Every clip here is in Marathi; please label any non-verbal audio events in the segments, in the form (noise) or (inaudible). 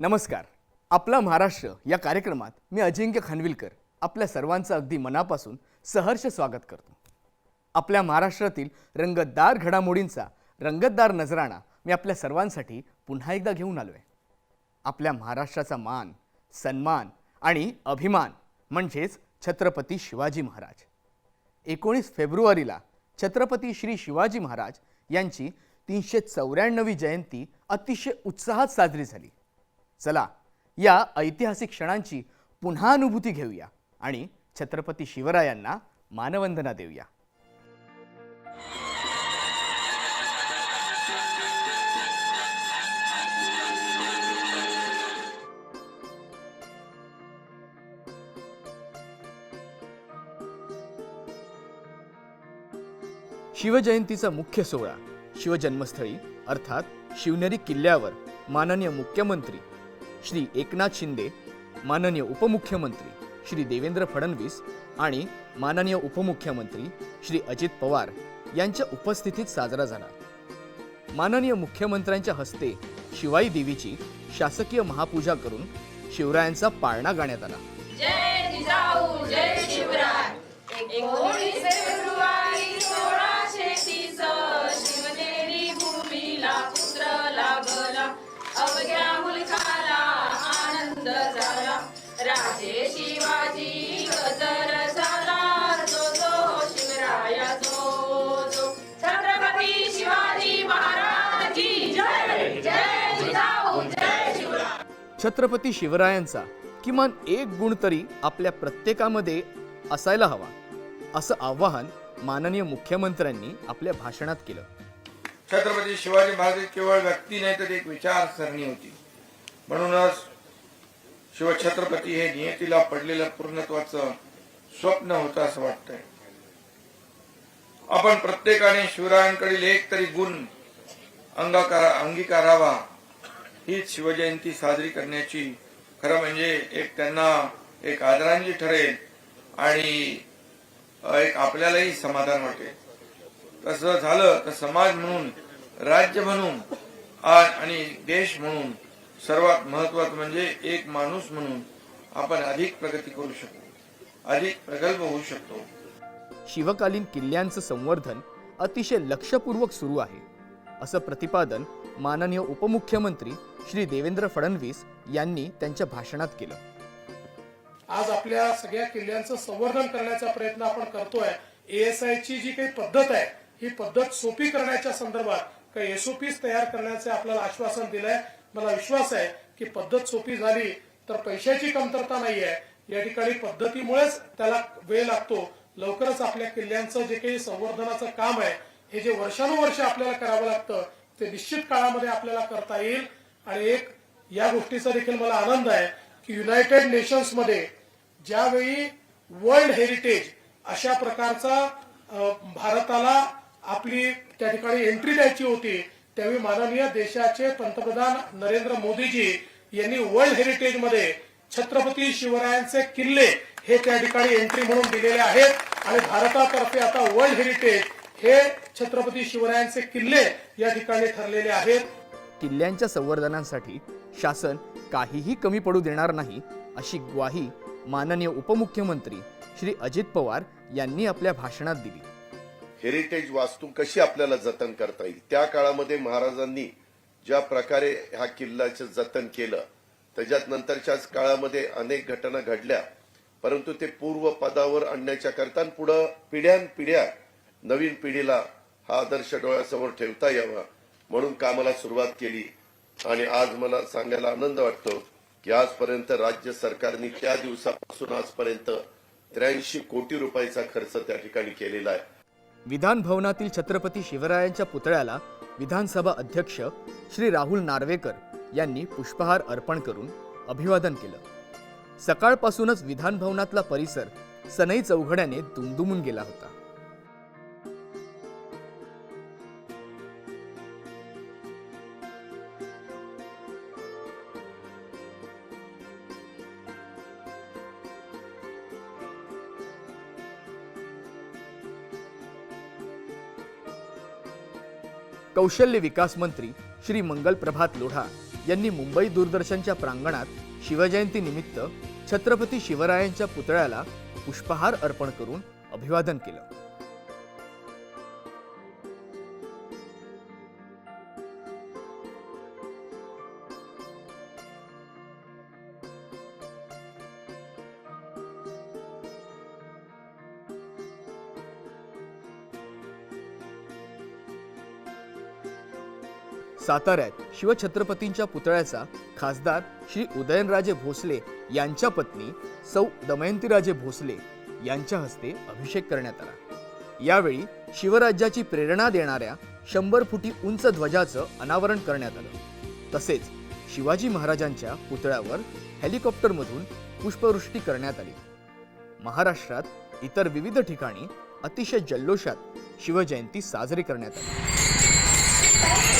नमस्कार. आपला महाराष्ट्र या कार्यक्रमात मी अजिंक्य खानविलकर आपल्या सर्वांचं अगदी मनापासून सहर्ष स्वागत करतो. आपल्या महाराष्ट्रातील रंगतदार घडामोडींचा रंगतदार नजराणा मी आपल्या सर्वांसाठी पुन्हा एकदा घेऊन आलो आहे आपल्या महाराष्ट्राचा मान सन्मान आणि अभिमान म्हणजेच छत्रपती शिवाजी महाराज. एकोणीस फेब्रुवारीला छत्रपती श्री शिवाजी महाराज यांची तीनशे चौऱ्याण्णवी जयंती अतिशय उत्साहात साजरी झाली. चला या ऐतिहासिक क्षणांची पुन्हा अनुभूती घेऊया आणि छत्रपती शिवरायांना मानवंदना देऊया. शिवजयंतीचा मुख्य सोहळा शिवजन्मस्थळी अर्थात शिवनेरी किल्ल्यावर माननीय मुख्यमंत्री श्री एकनाथ शिंदे माननीय उपमुख्यमंत्री श्री देवेंद्र फडणवीस आणि माननीय उपमुख्यमंत्री श्री अजित पवार यांच्या उपस्थितीत साजरा झाला. माननीय मुख्यमंत्र्यांच्या हस्ते शिवाई देवीची शासकीय महापूजा करून शिवरायांचा पाळणा गाण्यात आला. शिवराय. राजे शिवाजी गजर झाला जो जो शिवराया जो. जो छत्रपती शिवाजी महाराज की जय जय जिजाऊ जय शिवराय छत्रपती शिवरायांचा किमान एक गुण तरी आपल्या प्रत्येकामध्ये असायला हवा असं आवाहन माननीय मुख्यमंत्र्यांनी आपल्या भाषणात केलं. छत्रपती शिवाजी महाराज केवळ व्यक्ती नाही तर एक विचारसरणी होती. म्हणूनच शिवछत्रपती हे नियतीला पडलेलं पूर्णत्वाचं स्वप्न होतं असं वाटतंय. आपण प्रत्येकाने शिवरायांकडील एक तरी गुण अंगीकारा अंगीकारावा हीच शिवजयंती साजरी करण्याची खरं म्हणजे एक त्यांना एक आदरांजली ठरेल आणि एक आपल्यालाही समाधान वाटेल. तसं झालं तर समाज म्हणून राज्य म्हणून आणि देश म्हणून सर्वात महत्वाचं म्हणजे एक माणूस म्हणून आपण अधिक प्रगती करू शकतो. अधिक प्रगल्भ होऊ शकतो. शिवकालीन किल्ल्यांचं संवर्धन अतिशय लक्षपूर्वक सुरू आहे. असं प्रतिपादन माननीय उपमुख्यमंत्री श्री देवेंद्र फडणवीस यांनी त्यांच्या भाषणात केलं. आज आपल्या सगळ्या किल्ल्यांचं संवर्धन करण्याचा प्रयत्न आपण करतोय. एएसआय ची जी काही पद्धत आहे ही पद्धत सोपी करण्याच्या संदर्भात काही एसओपीज तयार करण्याचे आपल्याला आश्वासन दिलंय. मला विश्वास आहे की पद्धत सोपी झाली तर पैशाची कमतरता नाही आहे या ठिकाणी पद्धतीमुळेच त्याला वेळ लागतो. लवकरच आपल्या किल्ल्यांचं जे काही संवर्धनाचं काम आहे हे जे वर्षानुवर्ष आपल्याला करावं लागतं ते निश्चित काळामध्ये आपल्याला करता येईल. आणि एक या गोष्टीचा देखील मला आनंद आहे की युनायटेड नेशन्समध्ये ज्यावेळी वर्ल्ड हेरिटेज अशा प्रकारचा भारताला आपली त्या ठिकाणी एंट्री द्यायची होती त्यावेळी माननीय देशाचे पंतप्रधान नरेंद्र मोदीजी यांनी वर्ल्ड हेरिटेजमध्ये छत्रपती शिवरायांचे किल्ले हे त्या ठिकाणी एंट्री म्हणून दिलेले आहेत. आणि भारतातर्फे आता वर्ल्ड हेरिटेज हे छत्रपती शिवरायांचे किल्ले या ठिकाणी ठरलेले आहेत. किल्ल्यांच्या संवर्धनासाठी शासन काहीही कमी पडू देणार नाही अशी ग्वाही माननीय उपमुख्यमंत्री श्री अजित पवार यांनी आपल्या भाषणात दिली. हेरिटेज वास्तू कशी आपल्याला जतन करता येईल? त्या काळामध्ये महाराजांनी ज्या प्रकारे ह्या किल्ल्याचं जतन केलं त्याच्यात नंतरच्याच काळामध्ये अनेक घटना घडल्या. परंतु ते पूर्व पदावर आणण्याच्या करता पुढं पिढ्यानपिढ्या नवीन पिढीला हा आदर्श डोळ्यासमोर ठेवता यावा म्हणून कामाला सुरुवात केली. आणि आज मला सांगायला आनंद वाटतो की आजपर्यंत राज्य सरकारने त्या दिवसापासून आजपर्यंत त्र्याऐंशी कोटी रुपयाचा खर्च त्या ठिकाणी केलेला आहे. विधान भवनातील छत्रपती शिवरायांच्या पुतळ्याला विधानसभा अध्यक्ष श्री राहुल नार्वेकर यांनी पुष्पहार अर्पण करून अभिवादन केलं. सकाळपासूनच विधान भवनातला परिसर सनई चौघड्याने दुमदुमून गेला होता. कौशल्य विकास मंत्री श्री मंगल प्रभात लोढा यांनी मुंबई दूरदर्शनच्या प्रांगणात शिवजयंती निमित्त छत्रपती शिवरायांच्या पुतळ्याला पुष्पहार अर्पण करून अभिवादन केलं. साताऱ्यात शिवछत्रपतींच्या पुतळ्याचा खासदार श्री उदयनराजे भोसले यांच्या पत्नी सौ दमयंतीराजे भोसले यांच्या हस्ते अभिषेक करण्यात आला. यावेळी शिवराज्याची प्रेरणा देणाऱ्या शंभर फुटी उंच ध्वजाचं अनावरण करण्यात आलं. तसेच शिवाजी महाराजांच्या पुतळ्यावर हेलिकॉप्टरमधून पुष्पवृष्टी करण्यात आली. महाराष्ट्रात इतर विविध ठिकाणी अतिशय जल्लोषात शिवजयंती साजरी करण्यात आली.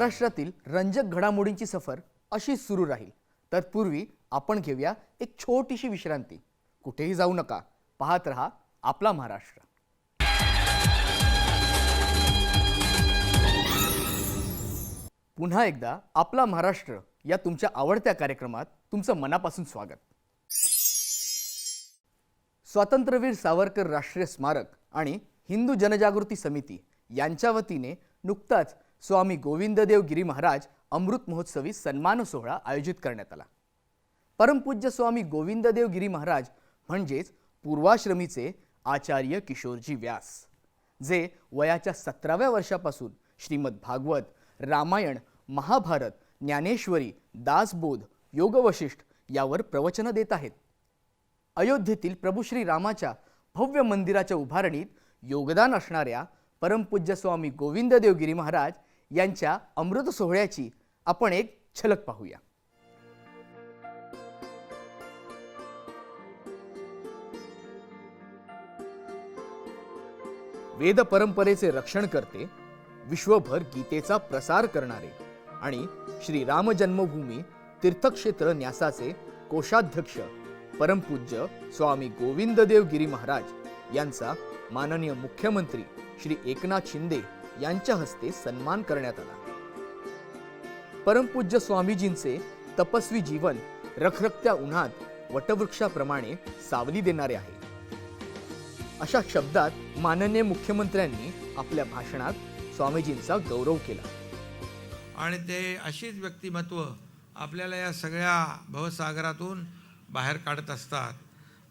महाराष्ट्रातील रंजक घडामोडींची सफर अशी सुरू राहील. तत्पूर्वी आपण घेऊया एक छोटीशी विश्रांती. कुठेही जाऊ नका. पाहत रहा आपला महाराष्ट्र. पुन्हा एकदा आपला महाराष्ट्र या तुमच्या आवडत्या कार्यक्रमात तुमचं मनापासून स्वागत. स्वातंत्र्यवीर सावरकर राष्ट्रीय स्मारक आणि हिंदू जनजागृती समिती यांच्या वतीने नुकताच स्वामी गोविंददेव गिरी महाराज अमृत महोत्सवी सन्मान सोहळा आयोजित करण्यात आला. परमपूज्य स्वामी गोविंददेव गिरी महाराज म्हणजेच पूर्वाश्रमीचे आचार्य किशोरजी व्यास जे वयाच्या सतराव्या वर्षापासून श्रीमद भागवत रामायण महाभारत ज्ञानेश्वरी दासबोध योगवशिष्ठ यावर प्रवचनं देत आहेत. अयोध्येतील प्रभू श्री रामाच्या भव्य मंदिराच्या उभारणीत योगदान असणाऱ्या परमपूज्य स्वामी गोविंददेव गिरी महाराज यांच्या अमृत सोहळ्याची आपण एक झलक पाहूया. वेद परंपरेचे रक्षण करते विश्वभर गीतेचा प्रसार करणारे आणि श्री राम जन्मभूमी तीर्थक्षेत्र न्यासाचे कोषाध्यक्ष परमपूज्य स्वामी गोविंददेव गिरी महाराज यांचा माननीय मुख्यमंत्री श्री एकनाथ शिंदे यांच्या हस्ते सन्मान करण्यात आला. परमपूज्य स्वामीजींचे तपस्वी जीवन रखरखत्या उन्हात वटवृक्षाप्रमाणे सावली देणारे आहे. अशा शब्दात माननीय मुख्यमंत्र्यांनी आपल्या भाषणात स्वामीजींचा गौरव केला. आणि ते अशीच व्यक्तिमत्व आपल्याला या सगळ्या भवसागरातून बाहेर काढत असतात.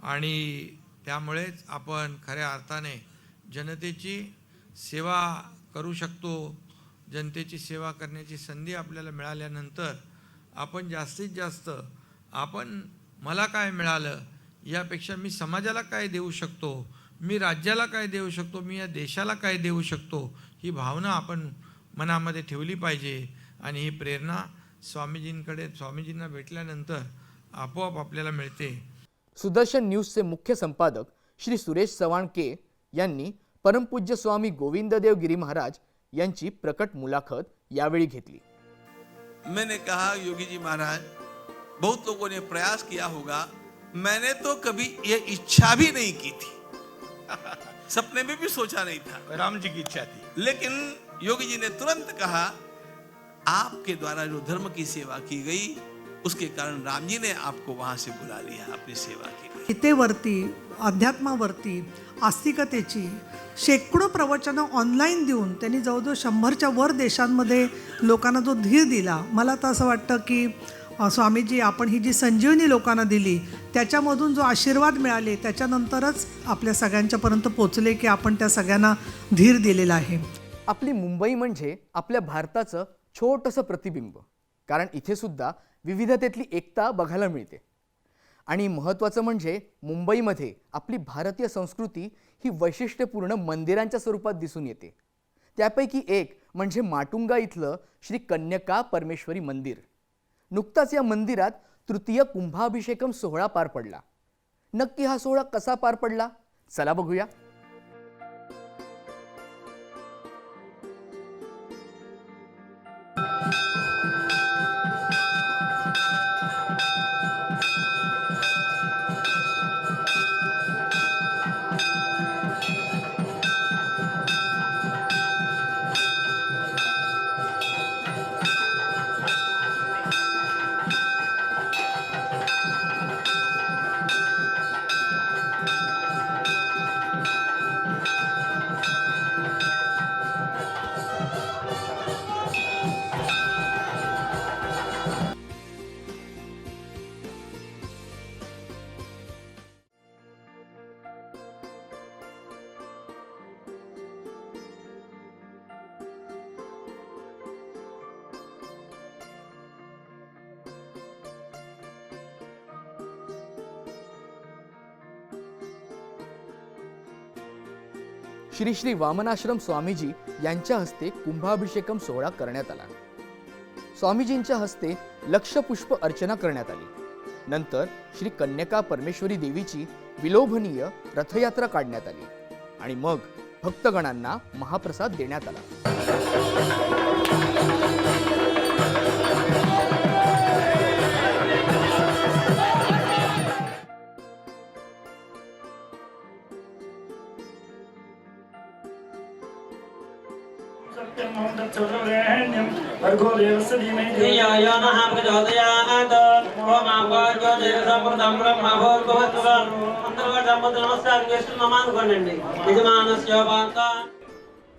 आणि त्यामुळेच आपण खऱ्या अर्थाने जनतेची सेवा करू शकतो. जनतेची सेवा करण्याची संधी आपल्याला मिळाल्यानंतर आपण जास्तीत जास्त आपण मला काय मिळालं यापेक्षा मी समाजाला काय देऊ शकतो? मी राज्याला काय देऊ शकतो? मी या देशाला काय देऊ शकतो? ही भावना आपण मनामध्ये ठेवली पाहिजे. आणि ही प्रेरणा स्वामीजींकडे स्वामीजींना भेटल्यानंतर आपोआप आपल्याला मिळते. सुदर्शन न्यूजचे मुख्य संपादक श्री सुरेश चव्हाण के यांनी परमपूज्य स्वामी गोविंददेव गिरी महाराज यांची प्रकट मुलाखत यावेळी घेतली. मैंने कहा योगी जी महाराज बहुत लोगों ने प्रयास किया होगा मैंने तो कभी ये इच्छा भी नहीं की थी। (laughs) सपने में भी सोचा नहीं था। राम जी की इच्छा थी। लेकिन योगी जी ने तुरंत कहा आपके द्वारा जो धर्म की सेवा की गई उसके कारण राम जी ने आपको वहां से बुला लिया अपनी सेवा के लिए गीतेवरती अध्यात्मावरती आस्तिकतेची शेकडो प्रवचनं ऑनलाईन देऊन त्यांनी जवळजवळ शंभरच्या वर देशांमध्ये लोकांना जो धीर दिला. मला तर असं वाटतं की स्वामीजी आपण ही जी संजीवनी लोकांना दिली त्याच्यामधून जो आशीर्वाद मिळाले त्याच्यानंतरच आपल्या सगळ्यांच्यापर्यंत पोचले की आपण त्या सगळ्यांना धीर दिलेला आहे. आपली मुंबई म्हणजे आपल्या भारताचं छोटंसं प्रतिबिंब. कारण इथे सुद्धा विविधतेतली एकता बघायला मिळते. आणि महत्त्वाचं म्हणजे मुंबईमध्ये आपली भारतीय संस्कृती ही वैशिष्ट्यपूर्ण मंदिरांच्या स्वरूपात दिसून येते. त्यापैकी एक म्हणजे माटुंगा इथलं श्री कन्यका परमेश्वरी मंदिर. नुकताच या मंदिरात तृतीय कुंभाभिषेकम सोहळा पार पडला. नक्की हा सोहळा कसा पार पडला? चला बघूया. श्री श्री वामनाश्रम स्वामीजी यांच्या हस्ते कुंभाभिषेकम सोहळा करण्यात आला. स्वामीजींच्या हस्ते लक्षपुष्प अर्चना करण्यात आली. नंतर श्री कन्यका परमेश्वरी देवीची विलोभनीय रथयात्रा काढण्यात आली आणि मग भक्तगणांना महाप्रसाद देण्यात आला.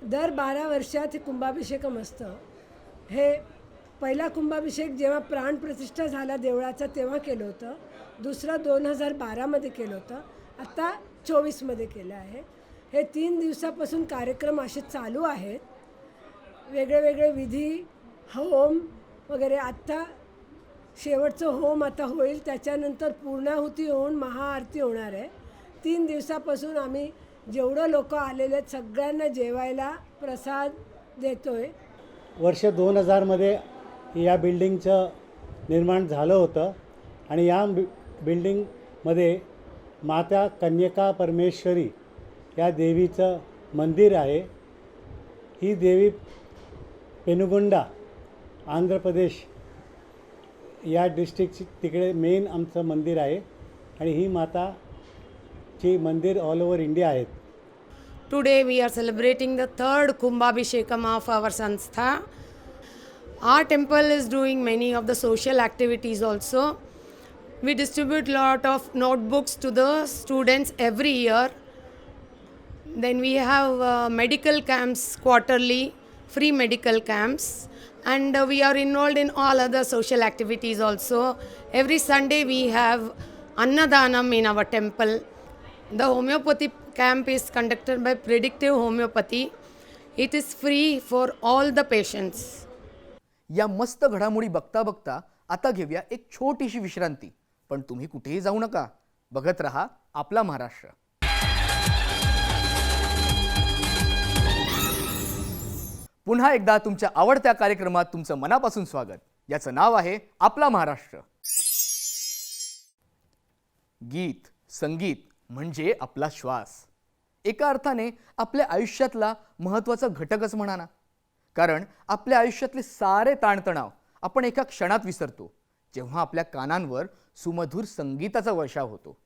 दर बारा वर्षात हे कुंभाभिषेकम असतं. हे पहिला कुंभाभिषेक जेव्हा प्राणप्रतिष्ठा झाला देवळाचा तेव्हा केलं होतं. दुसरं दोन हजार बारामध्ये केलं होतं. आत्ता चोवीसमध्ये केलं आहे. हे तीन दिवसापासून कार्यक्रम असे चालू आहेत. वेगळे वेगळे विधी होम वगैरे आत्ता शेवटचं होम आता होईल. त्याच्यानंतर पूर्णाहुती होऊन महाआरती होणार आहे. तीन दिवसापासून आम्ही जेवढं लोक आलेले आहेत सगळ्यांना जेवायला प्रसाद देतोय. वर्ष दोन हजारमध्ये या बिल्डिंगचं निर्माण झालं होतं आणि या बि बिल्डिंगमध्ये माता कन्यका परमेश्वरी या देवीचं मंदिर आहे. ही देवी पेनुगोंडा आंध्र प्रदेश या डिस्ट्रिक्टची तिकडे मेन आमचं मंदिर आहे. आणि ही माता ची मंदिर ऑल ओव्हर इंडिया आहेत. Today we are celebrating the third Kumbhabhishekam of our sanstha our temple is doing many of the social activities also we distribute lot of notebooks to the students every year then we have medical camps quarterly free medical camps And uh, we are involved in all other social activities also. Every Sunday we have Annadanam in our temple. The homeopathy camp is conducted by Predictive Homeopathy. It is free for all the patients. या मस्त घडामोडी बघता बघता आता घेऊया एक छोटीशी विश्रांती पण तुम्ही कुठेही जाऊ नका बघत रहा आपला महाराष्ट्र पुन्हा एकदा तुमच्या आवडत्या कार्यक्रमात तुमचं मनापासून स्वागत. याचं नाव आहे आपला महाराष्ट्र. गीत संगीत म्हणजे आपला श्वास. एका अर्थाने आपल्या आयुष्यातला महत्त्वाचा घटकच म्हणा ना कारण आपल्या आयुष्यातले सारे ताणतणाव आपण एका क्षणात विसरतो जेव्हा आपल्या कानांवर सुमधुर संगीताचा वर्षाव होतो.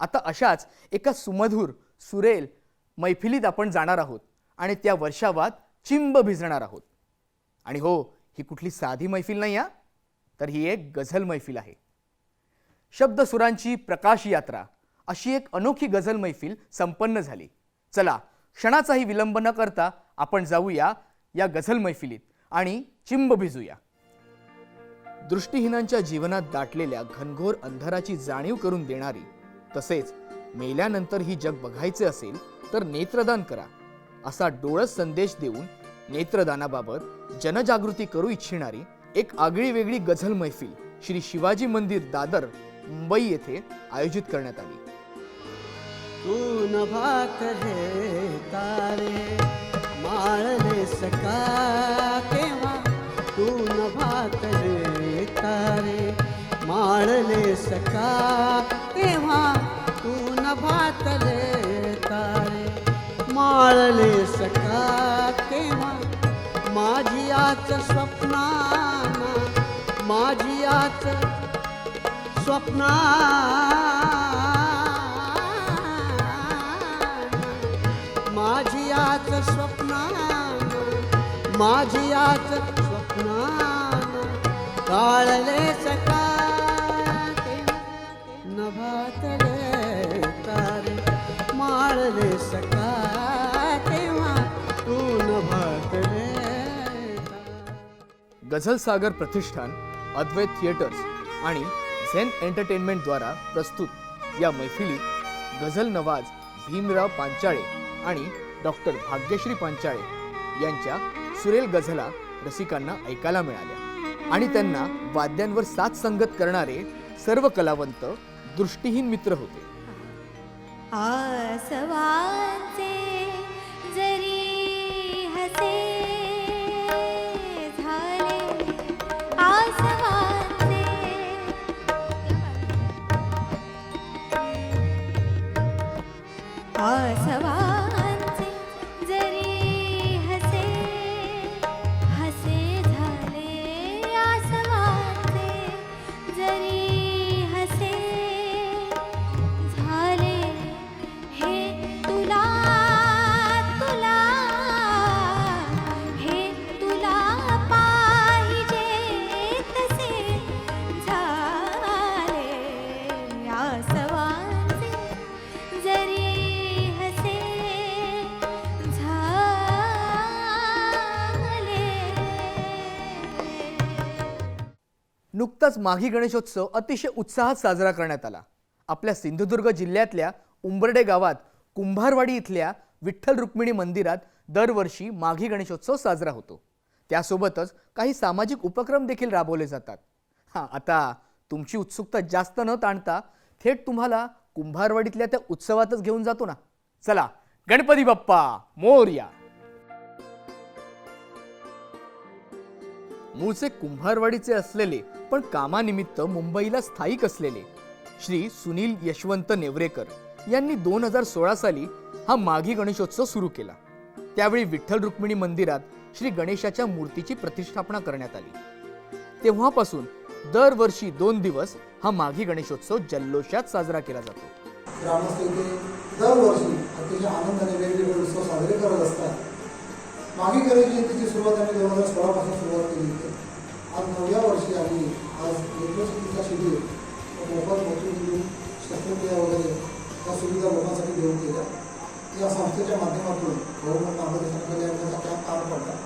आता अशाच एका सुमधुर सुरेल मैफिलीत आपण जाणार आहोत आणि त्या वर्षावात चिंब भिजणार आहोत. आणि हो ही कुठली साधी मैफिल नाही हा? तर ही एक गझल मैफिल आहे. शब्दसुरांची प्रकाश यात्रा अशी एक अनोखी गझल मैफिल संपन्न झाली. चला क्षणाचाही विलंब न करता आपण जाऊया या गझल मैफिलीत आणि चिंब भिजूया. दृष्टीहीनांच्या जीवनात दाटलेल्या घनघोर अंधाराची जाणीव करून देणारी तसेच मेल्यानंतर ही जग बघायचे असेल तर नेत्रदान करा. असा डोळस संदेश देऊन नेत्रदानाबाबत जनजागृती करू इच्छिणारी एक आगळी वेगळी गझल मैफिल श्री शिवाजी मंदिर दादर मुंबई येथे आयोजित करण्यात आली. तू नभात हे तारे माळले सका केव्हा? तू न हे तारे माळले सका केव्हा माझी आच स्वप्नाना माझी आच स्वप्ना माझी आच स्वप्नान माझी आच स्वप्नान. काळले सका नभातले गझल सागर प्रतिष्ठान अद्वैत थिएटर्स आणि झेन एंटरटेनमेंटद्वारा प्रस्तुत या मैफिलीत गझल नवाज भीमराव पांचाळे आणि डॉक्टर भाग्यश्री पांचाळे यांच्या सुरेल गझला रसिकांना ऐकायला मिळाल्या. आणि त्यांना वाद्यांवर साथ संगत करणारे सर्व कलावंत दृष्टीहीन मित्र होते. आसवांचे आसवांचे नुकताच माघी गणेशोत्सव अतिशय उत्साहात साजरा करण्यात आला. आपल्या सिंधुदुर्ग जिल्ह्यातल्या उंबर्डे गावात कुंभारवाडी इथल्या विठ्ठल रुक्मिणी मंदिरात दरवर्षी माघी गणेशोत्सव साजरा होतो. त्यासोबतच काही सामाजिक उपक्रम देखील राबवले जातात. हां आता तुमची उत्सुकता जास्त न ताणता थेट तुम्हाला कुंभारवाडीतल्या त्या उत्सवातच घेऊन जातो ना. चला गणपती बाप्पा मोर्या मूळचे कुंभारवाडीचे असलेले पण कामानिमित्त मुंबईला स्थायिक असलेले श्री सुनील यशवंत नेवरेकर यांनी दोन हजार सोळा साली हा माघी गणेशोत्सव सुरू केला. त्यावेळी विठ्ठल रुक्मिणी मंदिरात श्री गणेशाच्या मूर्तीची प्रतिष्ठापना करण्यात आली. तेव्हापासून दरवर्षी दोन दिवस हा माघी गणेशोत्सव जल्लोषात साजरा केला जातो. ग्रामस्थ इथे दरवर्षी अतिशय आनंदाने वेगवेगळे उत्सव साजरे करत असतात. मागे गणेश जयंतीची सुरुवात आम्ही दोन हजार सोळापासून सुरुवात केली होती आज नवव्या वर्षी आम्ही आज युनिव्हर्सिटीचा शिबिर व मोफत मोठी शस्त्रक्रिया वगैरे या सुविधा लोकांसाठी घेऊन केल्या या संस्थेच्या माध्यमातून गव्हर्नमेंट मार्गदर्शनाखाली आम्ही त्याचा कॅम्प पार पडला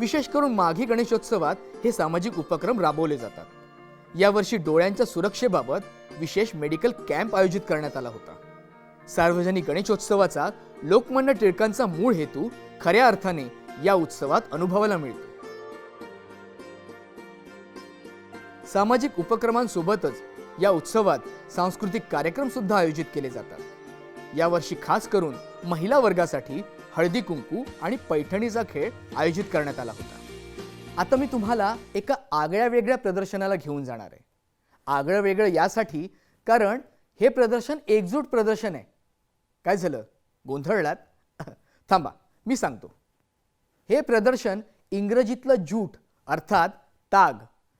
विशेष करून माघी गणेशोत्सवात हे सामाजिक उपक्रम राबवले जातात. यावर्षी डोळ्यांच्या सुरक्षेबाबत विशेष मेडिकल कॅम्प आयोजित करण्यात आला होता. सार्वजनिक गणेशोत्सवाचा लोकमान्य टिळकांचा मूळ हेतू खऱ्या अर्थाने या उत्सवात अनुभवायला मिळतो. सामाजिक उपक्रमांसोबतच या उत्सवात सांस्कृतिक कार्यक्रम सुद्धा आयोजित केले जातात. यावर्षी खास करून महिला वर्गासाठी हळदी कुंकू आणि पैठणीचा खेळ आयोजित करण्यात आला होता. आता मी तुम्हाला एका आगळ्या वेगळ्या प्रदर्शनाला घेऊन जाणार आहे. आगळं वेगळं यासाठी कारण हे प्रदर्शन एकजूट प्रदर्शन आहे. काय झालं? गोंधळलात? (laughs) थांबा मी सांगतो. हे प्रदर्शन इंग्रजीतलं जूट अर्थात ताग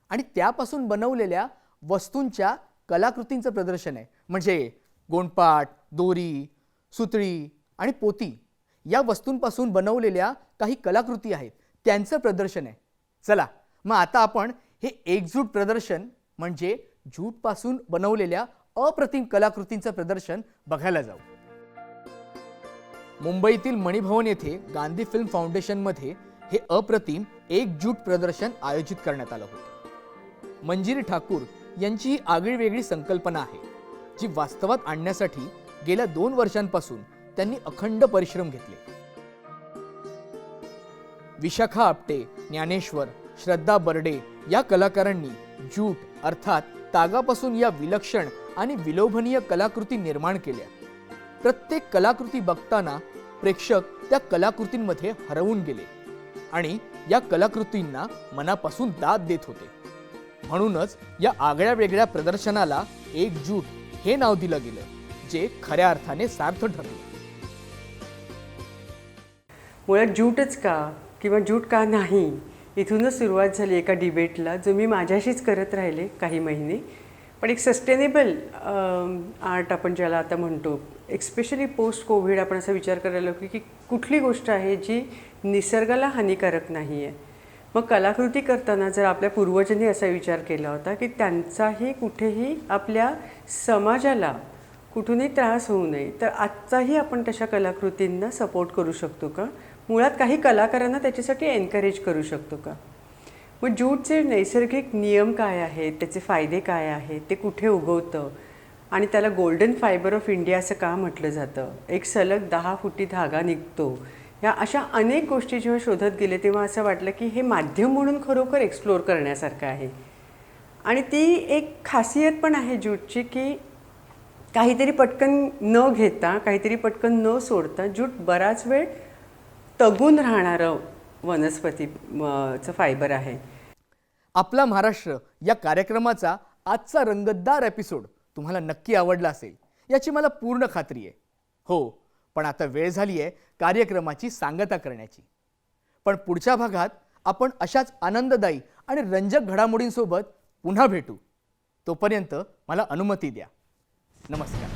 आणि त्यापासून बनवलेल्या वस्तूंच्या कलाकृतींचं प्रदर्शन आहे. म्हणजे गोंडपाट दोरी सुतळी आणि पोती या वस्तूंपासून बनवलेल्या काही कलाकृती आहेत. त्यांचं प्रदर्शन आहे. चला मग आता आपण हे एकजूट प्रदर्शन म्हणजे ज्यूटपासून बनवलेल्या अप्रतिम कलाकृतींचं प्रदर्शन बघायला जाऊ. मुंबईतील मणिभवन येथे गांधी फिल्म फाउंडेशनमध्ये हे अप्रतिम एकजूट प्रदर्शन आयोजित करण्यात आलं होतं. मंजिरी ठाकूर यांची ही आगळीवेगळी संकल्पना आहे जी वास्तवात आणण्यासाठी गेल्या दोन वर्षांपासून त्यांनी अखंड परिश्रम घेतले. विशाखा आपटे ज्ञानेश्वर श्रद्धा बर्डे या कलाकारांनी जूट अर्थात तागापासून या विलक्षण आणि विलोभनीय कलाकृती निर्माण केल्या. प्रत्येक कलाकृती बघताना प्रेक्षक त्या कलाकृतींमध्ये हरवून गेले आणि या कलाकृतींना मनापासून दाद देत होते. म्हणूनच या आगळ्या वेगळ्या प्रदर्शनाला एकजूट हे नाव दिलं गेलं जे खऱ्या अर्थाने सार्थ ठरलं. मुळात ज्यूटच का किंवा ज्यूट का नाही? इथूनच सुरुवात झाली एका डिबेटला जो मी माझ्याशीच करत राहिले काही महिने. पण एक सस्टेनेबल आर्ट आपण ज्याला आता म्हणतो एक्स्पेशली पोस्ट कोविड आपण असा विचार करायला लागतो की कुठली गोष्ट आहे जी निसर्गाला हानिकारक नाही आहे मग कलाकृती करताना जर आपल्या पूर्वजांनी असा विचार केला होता की त्यांचाही कुठेही आपल्या समाजाला कुठूनही त्रास होऊ नये तर आजचाही आपण तशा कलाकृतींना सपोर्ट करू शकतो का? मुळात काही कलाकारांना त्याच्यासाठी एनकरेज करू शकतो का? मग ज्यूटचे नैसर्गिक नियम काय आहेत? त्याचे फायदे काय आहेत? ते कुठे उगवतं? आणि त्याला गोल्डन फायबर ऑफ इंडिया असं का म्हटलं जातं? एक सलग दहा फुटी धागा निघतो. या अशा अनेक गोष्टी जेव्हा शोधत गेले तेव्हा असं वाटलं की हे माध्यम म्हणून खरोखर एक्सप्लोअर करण्यासारखं आहे. आणि ती एक खासियत पण आहे ज्यूटची की काहीतरी पटकन न घेता काहीतरी पटकन न सोडता ज्यूट बराच वेळ तगून राहणारं वनस्पती फायबर आहे. आपला महाराष्ट्र या कार्यक्रमाचा आजचा रंगतदार एपिसोड तुम्हाला नक्की आवडला असेल याची मला पूर्ण खात्री आहे. हो पण आता वेळ झाली आहे कार्यक्रमाची सांगता करण्याची. पण पुढच्या भागात आपण अशाच आनंददायी आणि रंजक घडामोडींसोबत पुन्हा भेटू. तोपर्यंत मला अनुमती द्या. नमस्कार.